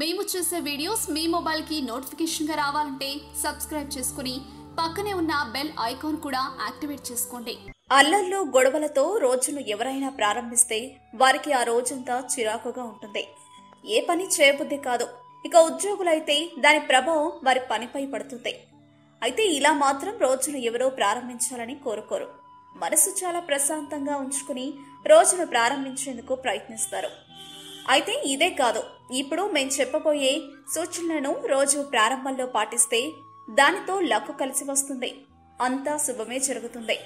మేము చేసే వీడియోస్ మీ మొబైల్కి నోటిఫికేషన్గా రావాలంటే సబ్స్క్రైబ్ చేసుకుని పక్కనే ఉన్న బెల్ ఐకాన్ కూడా యాక్టివేట్ చేసుకోండి. అల్లర్లు గొడవలతో రోజును ఎవరైనా ప్రారంభిస్తే వారికి ఆ రోజంతా చిరాకుగా ఉంటుంది. ఏ పని చేయబుద్ధి కాదు. ఇక ఉద్యోగులైతే దాని ప్రభావం వారి పనిపై పడుతుంది. అయితే ఇలా మాత్రం రోజును ఎవరో ప్రారంభించాలని కోరుకోరు. మనసు చాలా ప్రశాంతంగా ఉంచుకుని రోజును ప్రారంభించేందుకు ప్రయత్నిస్తారు. అయితే ఇదే కాదు. ఇప్పుడు మేము చెప్పబోయే సూచనలను రోజు ప్రారంభంలో పాటిస్తే దానితో లక్కు కలిసి వస్తుంది. అంతా శుభమే జరుగుతుంది.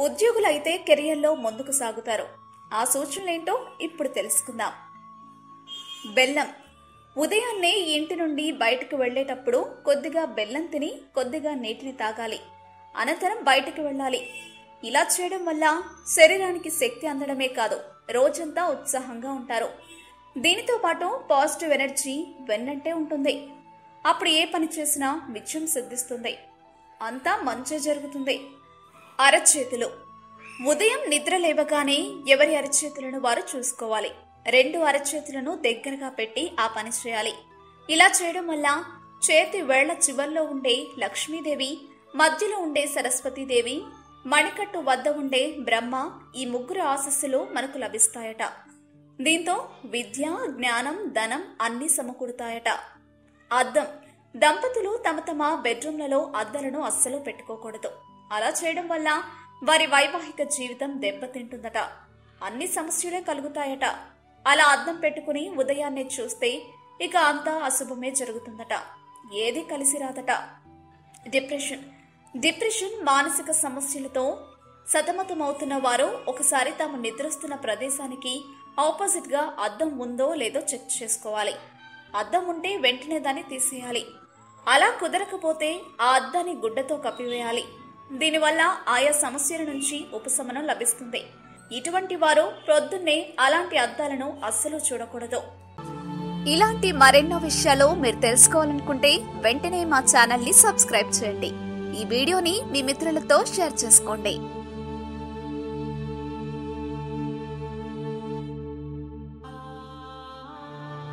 ఉద్యోగులైతే కెరియర్లో ముందుకు సాగుతారు. ఆ సూచనలేంటో ఇప్పుడు తెలుసుకుందాం. బెల్లం. ఉదయాన్నే ఇంటి నుండి బయటకు వెళ్ళేటప్పుడు కొద్దిగా బెల్లం తిని కొద్దిగా నీటిని తాగాలి. అనంతరం బయటకు వెళ్ళాలి. ఇలా చేయడం వల్ల శరీరానికి శక్తి అందడమే కాదు రోజంతా ఉత్సాహంగా ఉంటారు. దీనితో పాటు పాజిటివ్ ఎనర్జీ వెన్నంటే ఉంటుంది. అప్పుడు ఏ పని చేసినా విజయం సిద్ధిస్తుంది. అంతా మంచి జరుగుతుంది. అరచేతులు. ఉదయం నిద్ర లేవగానే ఎవరి అరచేతులను వారు చూసుకోవాలి. రెండు అరచేతులను దగ్గరగా పెట్టి ఆ పని చేయాలి. ఇలా చేయడం వల్ల చేతి వేళ్ళ చివర్లో ఉండే లక్ష్మీదేవి మధ్యలో ఉండే సరస్వతీదేవి మణికట్టు వద్ద ఉండే బ్రహ్మ ఈ ముగ్గురు ఆశస్సులు మనకు లభిస్తాయట. దీంతో విద్య జ్ఞానం ధనం అన్ని సమకూరుతాయట. అద్దం. దంపతులు తమ తమ బెడ్రూమ్లలో అద్దలను అస్సలు పెట్టుకోకూడదు. అలా చేయడం వల్ల వారి వైవాహిక జీవితం దెబ్బతింటుందట. అన్ని సమస్యలే కలుగుతాయట. అలా అద్దం పెట్టుకుని ఉదయాన్నే చూస్తే ఇక అంతా అశుభమే జరుగుతుందట. ఏది కలిసి రాదట. డిప్రెషన్. డిప్రెషన్ మానసిక సమస్యలతో సతమతమవుతున్న వారు ఒకసారి తాము నిద్రిస్తున్న ప్రదేశానికి ఆపోజిట్గా అద్దం ఉందో లేదో చెక్ చేసుకోవాలి. అద్దం ఉంటే వెంటనే దాన్ని తీసేయాలి. అలా కుదరకపోతే ఆ అద్దాన్ని గుడ్డతో కప్పివేయాలి. దీనివల్ల ఆయా సమస్యల నుంచి ఉపశమనం లభిస్తుంది. ఇటువంటి వారు ప్రొద్దున్నే అలాంటి అద్దాలను అస్సలు చూడకూడదు. ఇలాంటి మరెన్నో విషయాలు మీరు తెలుసుకోవాలనుకుంటే వెంటనే మా ఛానల్ని సబ్స్క్రైబ్ చేయండి. ఈ వీడియోని మీ మిత్రులతో షేర్ చేసుకోండి.